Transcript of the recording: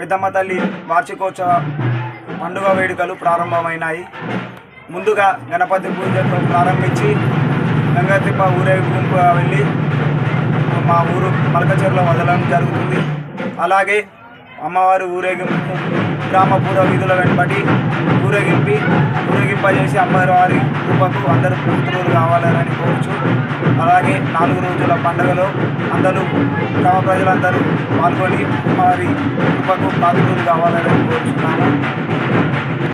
పెద్దమ్మ తల్లి వార్షికోత్సవ పండుగ వేడుకలు ప్రారంభమైనాయి. ముందుగా గణపతి పూజతో ప్రారంభించి గంగతిప్ప ఊరేగింపు వెళ్ళి మా ఊరు మలకచెరులో వదలడం జరుగుతుంది. అలాగే అమ్మవారి ఊరేగింపు గ్రామ పూర్వ వీధుల వెంబడి ఊరేగింపి ఊరేగింపజేసి అమ్మవారి కృపకు అందరూ పుత్రులు కావాలని కోరుచు అలాగే నాలుగు రోజుల పండుగలో అందరూ గ్రామ ప్రజలందరూ పాల్గొని అమ్మవారి కృపకు పాత్రులు కావాలని కోరుచున్నాను.